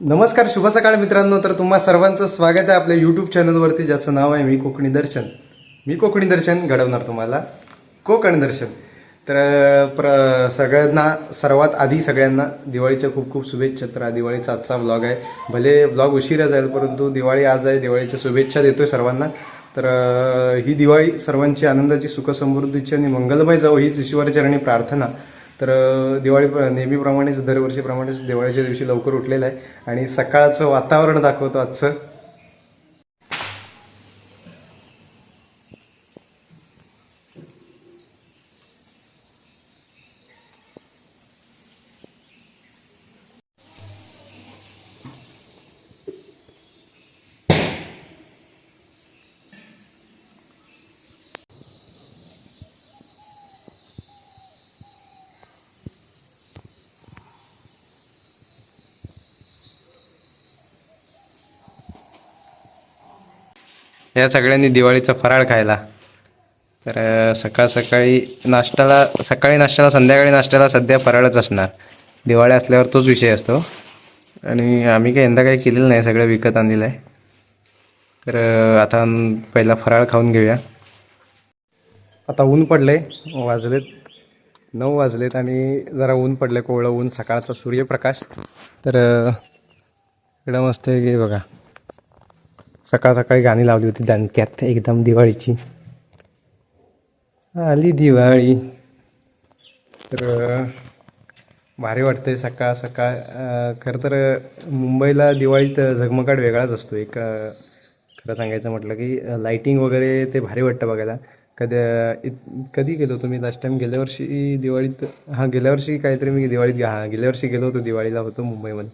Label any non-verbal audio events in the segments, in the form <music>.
नमस्कार शुभ सकाळ मित्रांनो. तर तुम्हा सर्वांचं स्वागत आहे आपल्या यूट्यूब चॅनलवरती ज्याचं नाव आहे मी कोकणी दर्शन. मी कोकणी दर्शन घडवणार तुम्हाला. कोकण दर्शन. तर प्र सगळ्यांना सर्वात आधी सगळ्यांना दिवाळीच्या खूप खूप शुभेच्छा. तर हा दिवाळीचा आजचा व्लॉग आहे. भले व्लॉग उशिरा जाईल परंतु दिवाळी आज आहे. दिवाळीच्या शुभेच्छा देतोय सर्वांना. तर ही दिवाळी सर्वांची आनंदाची सुखसमृद्धीची आणि मंगलमय जावं हीच ईश्वरचरणी प्रार्थना. तर दिवाळी नेहमीप्रमाणेच दरवर्षीप्रमाणेच दिवाळीच्या दिवशी लवकर उठलेलं आहे. आणि सकाळचं वातावरण दाखवतो आजचं. या सगळ्यांनी दिवाळीचा फराळ खायला. तर सकाळ सकाळी नाश्त्याला सकाळी नाश्त्याला संध्याकाळी नाश्त्याला सध्या फराळच असणार. दिवाळी असल्यावर तोच विषय असतो. आणि आम्ही काही यंदा काही केलेलं नाही सगळं विकत आणलेलं आहे. तर आता पहिला फराळ खाऊन घेऊया. आता ऊन पडलंय वाजलेत नऊ वाजलेत आणि जरा ऊन पडले कोवळं ऊन सकाळचा सूर्यप्रकाश. तर इकडं मस्त आहे की बघा. सकाळ सकाळी गाणी लावली होती दणक्यात एकदम दिवाळीची. आली दिवाळी. तर भारी वाटतंय सकाळ सकाळ खरं तर मुंबईला दिवाळीत झगमगाट वेगळाच असतो. एक खरं सांगायचं म्हटलं की लाईटिंग वगैरे ते भारी वाटतं बघायला. कधी कधी गेलो होतो मी? लास्ट टाईम गेल्या वर्षी दिवाळीत हां गेल्या वर्षी काहीतरी मी दिवाळीत हां गेल्या वर्षी गेलो होतो दिवाळीला होतो मुंबईमध्ये.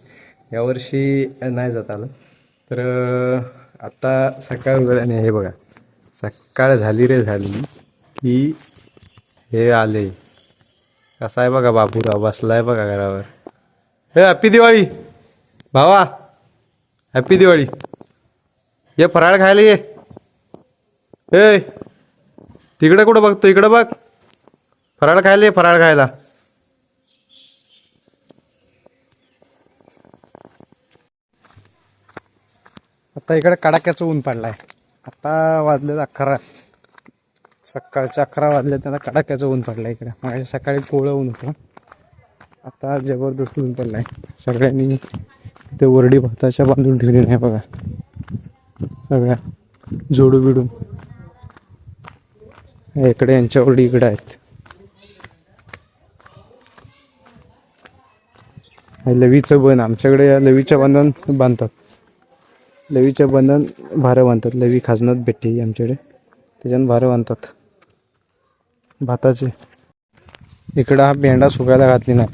यावर्षी नाही जात आलं. तर आता सकाळ उघड्याने हे बघा. सकाळ झाली रे झाली की हे आले. कसा आहे बघा बाबूराव? बसलाय बघा घरावर. हे हॅप्पी दिवाळी. भावा हॅपी दिवाळी. ये फराळ खायला ये. ए तिकडे कुठं बघतो इकडं बघ. फराळ खायला ये फराळ खायला. आता इकडे कडाक्याचं ऊन पडलं आहे आता वाजलेत अकरा. सकाळच्या अकरा वाजले त्यांना कडाक्याचं ऊन पडलं इकडे. माझ्या सकाळी कोवळं ऊन होतं. आता जबरदस्त ऊन पडलं आहे सगळ्यांनी इथे वरडी भाताच्या बांधून ठेवलेल्या नाही बघा. सगळ्या जोडू बिडून इकडे यांच्या ओरडी इकडे आहेत. लवीचं बन आमच्याकडे या लवीच्या बंधन बांधतात. लवीच्या बंधन भारं बांधतात. लवी खाजनात भेटते आमच्याकडे. त्याच्यानं भारं बांधतात. भाताचे. इकडं हा पेंडा सुकायला घातली नाही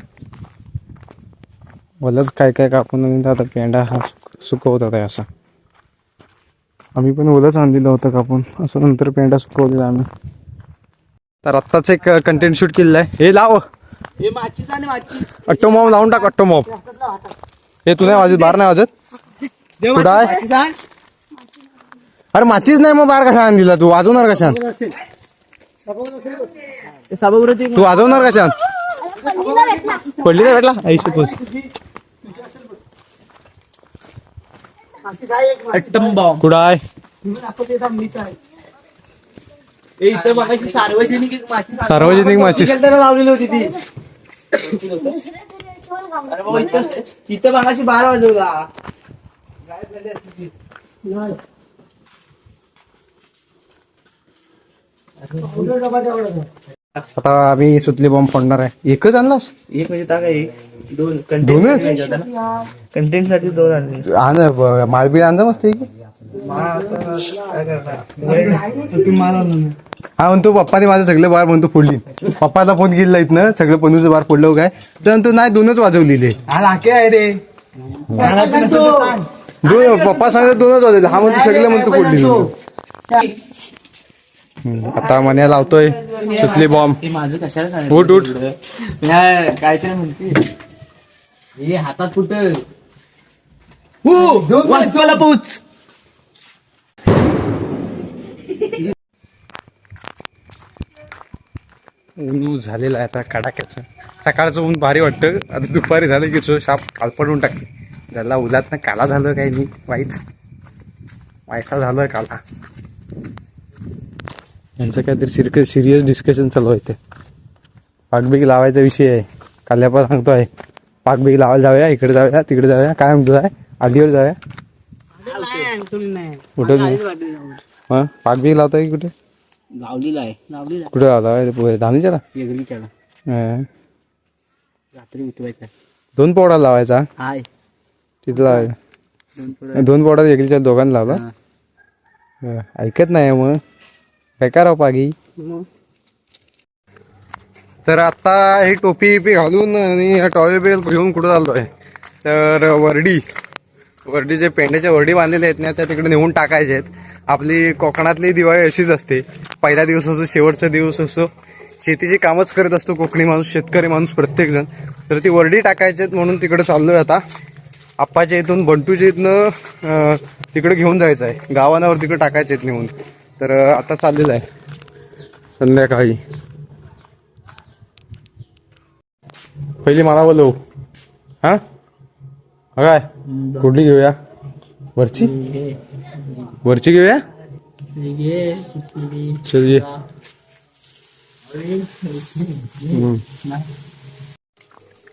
वलच काय काय कापून आता पेंडा हा सुक- सुकवतात आहे असा. आम्ही पण ओलच आणलेलं होतं कापून. असं नंतर पेंडा सुकवलेला आम्ही. तर आत्ताच एक कंटेंट शूट केलेलं आहे. हे लाव. हे माचीस आणि माचीस. अट्टो मॉम लावून टाक अट्टो मॉम. हे तू नाही वाजत बाहेर नाही वाजत? कुठं आहे? अरे माचीच नाही मग बाहेर कशा दिला तू वाजवणार कशात ते वाजवणार कशात पडली नाही भेटला. ऐशी तू अट्टम बॉम्ब कुठं आहे? ए इथं बघायची सार्वजनिक एक आण. सार्वजनिक माचीस. लावलेली होती ती. अरे इथं इथं बघाशी बारा वाजवला. आता आम्ही सुतली बॉम्ब फोडणार आहे. एकच आणलास? एक म्हणजे टाका एक दोन दोनच? कंटेंटसाठी दोन आणले. आण माळबीळ आणजा मस्त आहे की काय करणार? हा म्हणतो पप्पाने माझं सगळे बार म्हणतो फोडली. पप्पाला फोन केलेला ना सगळं पनूचं बार फोडलं काय? तर म्हणतो नाही दोनच वाजवलेले. हा लाके आहे रे. दोन पप्पा सांगत दोनच वाजवले हा म्हणतो सगळे म्हणतो फोडली आता मन्या लावतोय. सुतली बॉम्ब हे माझं कशाला उठ, उठ. काहीतरी म्हणते. हे हातात कुठं? हो पोच. ऊन झालेलं आहे आता कडाक्याचं. सकाळचं ऊन भारी वाटतं. आता दुपारी झालं की तो शाप काल पडून टाकते. ज्याला उलात काला झालं काही नाही वाईच वायसा झालोय काला. यांचं काहीतरी सिर सिरियस डिस्कशन चालू आहे ते पाकबीक लावायचा विषय आहे. काल्यापा सांगतो आहे पाकबीक लावायला जाऊया इकडे जाऊया तिकडे जाऊया. काय म्हणतो आहे आधीवर जाऊया? कुठे हा? पाकबीक लावताय कुठे? लावलेला आहे. कुठे वेगळीच्या हा. रात्री उठवायचा. दोन पोवडा लावायचा? हाय. तिथं लावायचा दोन पुढं दोन एकीच्या दोघांना लावला. हा. हा, ऐकत नाही मग. काय करावं पागी. मग? तर आता ही टोपी बिपी घालून आणि टॉवेल बिल घेऊन कुठं चाललोय? तर वर्डी वर्डीचे पेंड्याच्या वर्डी बांधलेल्या आहेत ना त्या तिकडे नेऊन टाकायचे आहेत. आपली कोकणातली दिवाळी अशीच असते. पहिला दिवस असो शेवटचा दिवस असो. शेतीची कामच करत असतो कोकणी माणूस शेतकरी माणूस प्रत्येक जण तर ती वर्डी टाकायची आहेत म्हणून तिकडे चाललोय आता. आप्पाच्या इथून बंटूच्या इथनं तिकडे घेऊन जायचं आहे. गावानावर तिकडे टाकायचे आहेत नेऊन. तर आता चाललेलं आहे. संध्याकाळी. पहिली मला बोलव. हा? काय? कुठली घेऊया? वरची? वरची घेऊया? चल ये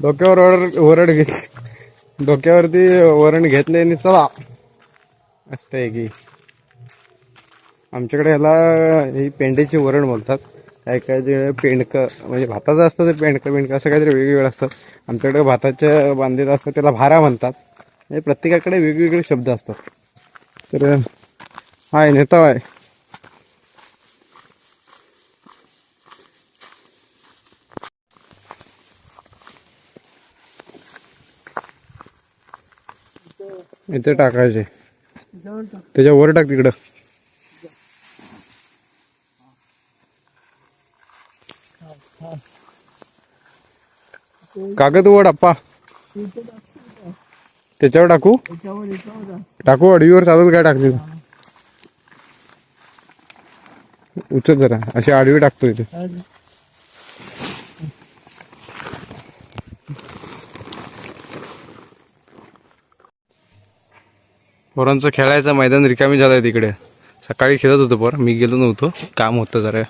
डोक्यावर ओरड वरड घेत डोक्यावरती वरण घेतले आणि चला. असतंय की आमच्याकडे ह्याला ही पेंडेची वरण बोलतात. काय काय जे पेंडकं म्हणजे भाताचं असतं ते पेंडकं पेंडकं असं काहीतरी वेगवेगळं असतात आमच्याकडे भाताच्या बांधलेलं असतं त्याला भारा म्हणतात. म्हणजे प्रत्येकाकडे वेगवेगळे शब्द असतात. तर हाय नेता आहे इथे टाकायचे. त्याच्या वर टाक तिकडं. कागद वर अप्पा त्याच्यावर टाकू? टाकू अडवीवर चालत काय टाकली उचल जरा. अशी आडवी टाकतो इथे. पोरांचं खेळायचं मैदान रिकामी झालंय तिकडे. सकाळी खेळत होतो पोर. मी गेलो नव्हतो. काम होतं जरा.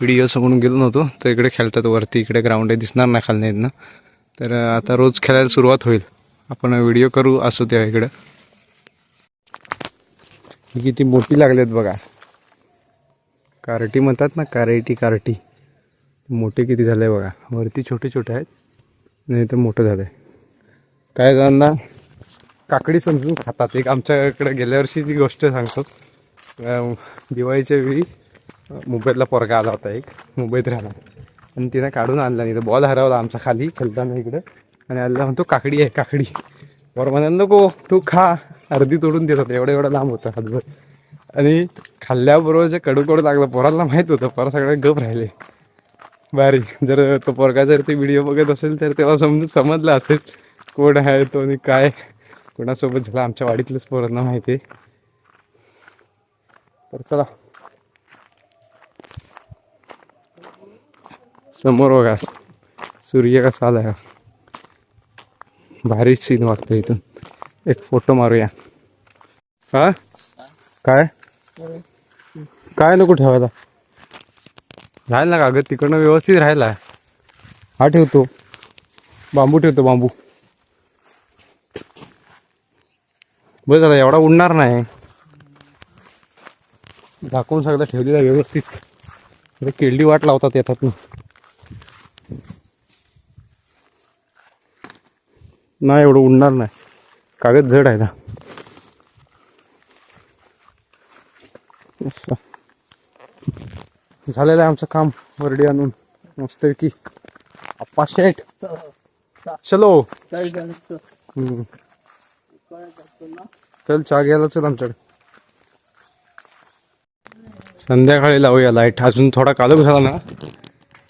व्हिडिओ म्हणून गेलो नव्हतो. तर इकडे खेळतात वरती. इकडे ग्राउंड आहे. दिसणार नाही खाली ना. तर आता रोज खेळायला सुरुवात होईल. आपण व्हिडिओ करू असू त्या इकडं. ही किती मोठी लागलेत बघा. कारटी म्हणतात ना कारेटी कारटी. मोठे किती झाले बघा. वरती छोटे छोटे आहेत. नाही तर मोठं आहे काय जणांना काकडी समजून खातात. एक आमच्याकडे गेल्या वर्षीची गोष्ट सांगतो दिवाळीच्या वेळी मुंबईतला पोरगा आला होता एक मुंबईत राहिला आणि तिने काढून आणला नाही तर बॉल हरवला आमचा खाली खेळताना इकडं. आणि आला म्हणतो काकडी आहे काकडी. बरं म्हणाल नको तू खा. अर्धी तोडून देतात एवढं एवढं लांब होतं हातभर. आणि खाल्ल्याबरोबर जे कडू कडू लागलं पोराला माहीत होतं पोरा सगळे गप राहिले. भारी जर तो पोरगा जर ते व्हिडिओ बघत असेल तर त्याला समजून समजलं असेल कोण आहे तो आणि काय. कोणासोबत झाला आमच्या वाडीतलंच पोरांना माहिती आहे. तर चला. समोर बघा सूर्य कसा का भारी सीन वाटतो इथून. एक फोटो मारूया. हा? काय? काय नको ठेवायला. राहील ना कागद तिकडनं व्यवस्थित राहिला. हा ठेवतो. बांबू ठेवतो बांबू. बस झाला एवढा उडणार नाही. झाकून सगळं ठेवलेला व्यवस्थित. इकडे केळडी वाट लावतात येतात. ना नाही एवढं उडणार नाही. कागद जड आहे ना. झालेलं आहे आमचं काम वरडी आणून. मस्तपैकी अप्पा शेठ. चलो. हम्म. चल चहा घ्यायला चल आमच्याकडे. संध्याकाळी लावूया लाइट अजून थोडा कालक झाला ना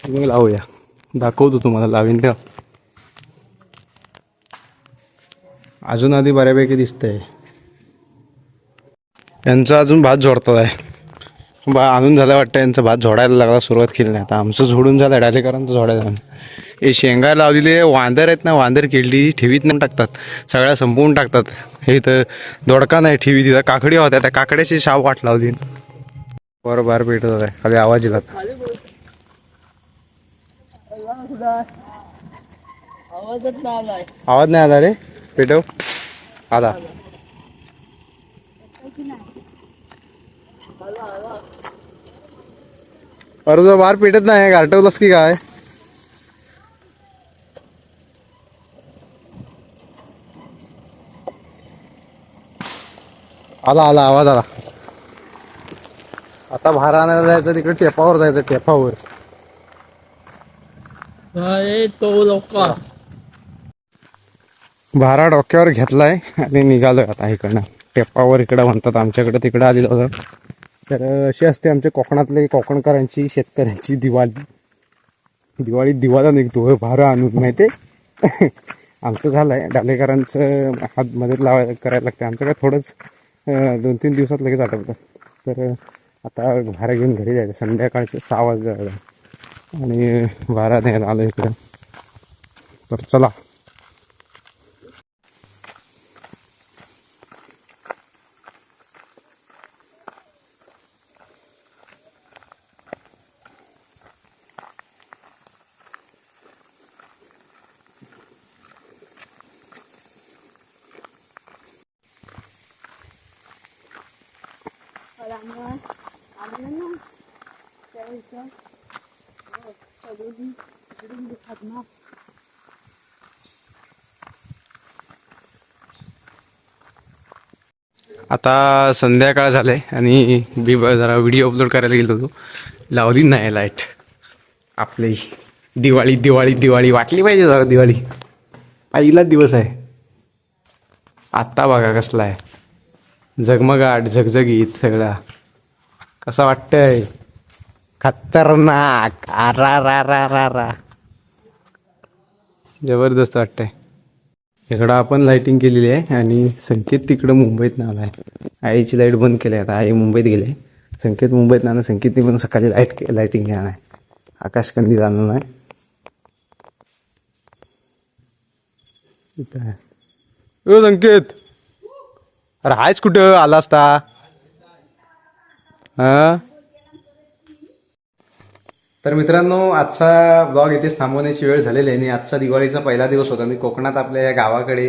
मग लावूया. दाखवतो तुम्हाला लावीन तेव्हा अजून आधी बऱ्यापैकी दिसतंय. यांचं अजून भात झोडतात आहे. बा आणून झालं वाटतं यांचा भात झोडायला लागला सुरुवात केली नाही. आता आमचं झोडून झालं डालेकरांचं झोडायला हे शेंगा लावलेले वांदर आहेत ना वांदर केळली ठेवीत नाही टाकतात. सगळ्या संपवून टाकतात. हे इथं दोडका नाही ठेवी तिथं. काकडी होत्या त्या काकड्याची शाव वाट लावली. बरं बाहेर पेटत होता खाली आवाज येतात आवाज नाही आला रे. पेटव. आला. अरे तुझा बाहेर पेटत नाही. गारटवलास की काय? आला आला आवाज आला. आता भार आणायला जायचं तिकडे टेपावर जायचं टेपावर. तो लोक भारा डोक्यावर घेतलाय आणि निघालोय आता इकडनं. टेपावर इकडं म्हणतात आमच्याकडे तिकडं आलेलं होतं तर अशी असते आमच्या कोकणातले कोकणकरांची शेतकऱ्यांची दिवाळी. दिवाळी दिवाळा निघतो भारा आणून माहितीये? <laughs> आमचं झालंय. डालेकरांचं हात मदत लावायला करायला लागते. आमचं काय थोडंच दोन तीन दिवसात लगेच आठवतं. तर आता भारा घेऊन घरी जायचं. संध्याकाळचे सहा वाजता आणि भारा नाही आलो इकडं. तर चला. आता संध्याकाळ झाले आणि बी जरा व्हिडिओ अपलोड करायला गेलो होतो. लावली नाही लाइट आपली दिवाळी दिवाळी दिवाळी. वाटली पाहिजे जरा दिवाळी. पहिलाच दिवस आहे. आत्ता बघा कसला आहे. झगमगाट झगझगीत सगळा. कसा वाटतंय? खतरनाक. आरा रा रा रा रा. जबरदस्त वाटतंय. इकडं आपण लाइटिंग केलेली आहे आणि संकेत तिकडं मुंबईत आला आहे. आईची लाइट बंद केली आहे. आता आई मुंबईत गेले संकेत मुंबईत ना संकेतने पण सकाळी लाइट लाइटिंग घेणार आहे. आकाशकंदी जाणार नाही. इथं आहे. ओ संकेत! अरे हायच कुठं? आला असता? हा? तर मित्रांनो आजचा ब्लॉग इथेच थांबवण्याची वेळ झालेली आहे आणि आजचा दिवाळीचा पहिला दिवस होता आणि कोकणात आपल्या या गावाकडे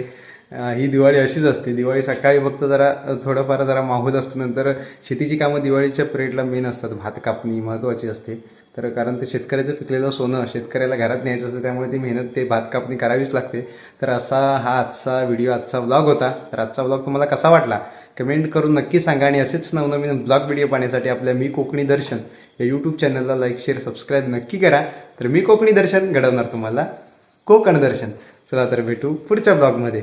ही दिवाळी अशीच असते. दिवाळी सकाळी फक्त जरा थोडंफार जरा माहोल असतो. नंतर शेतीची कामं दिवाळीच्या पिरियडला मेन असतात. भात कापणी महत्त्वाची असते. तर कारण ते शेतकऱ्याचं पिकलेलं सोनं शेतकऱ्याला घरात न्यायचं असतं त्यामुळे ती मेहनत ते भात कापणी करावीच लागते. तर असा हा आजचा व्हिडिओ आजचा ब्लॉग होता. तर आजचा ब्लॉग तुम्हाला कसा वाटला? कमेंट करून नक्की सांगा आणि असेच नवनवीन ब्लॉग व्हिडिओ पाहण्यासाठी आपल्या मी कोकणी दर्शन या यूट्यूब चॅनलला लाईक शेअर सबस्क्राईब नक्की करा. तर मी कोकणी दर्शन घडवणार तुम्हाला. कोकण दर्शन. चला तर भेटू पुढच्या ब्लॉगमध्ये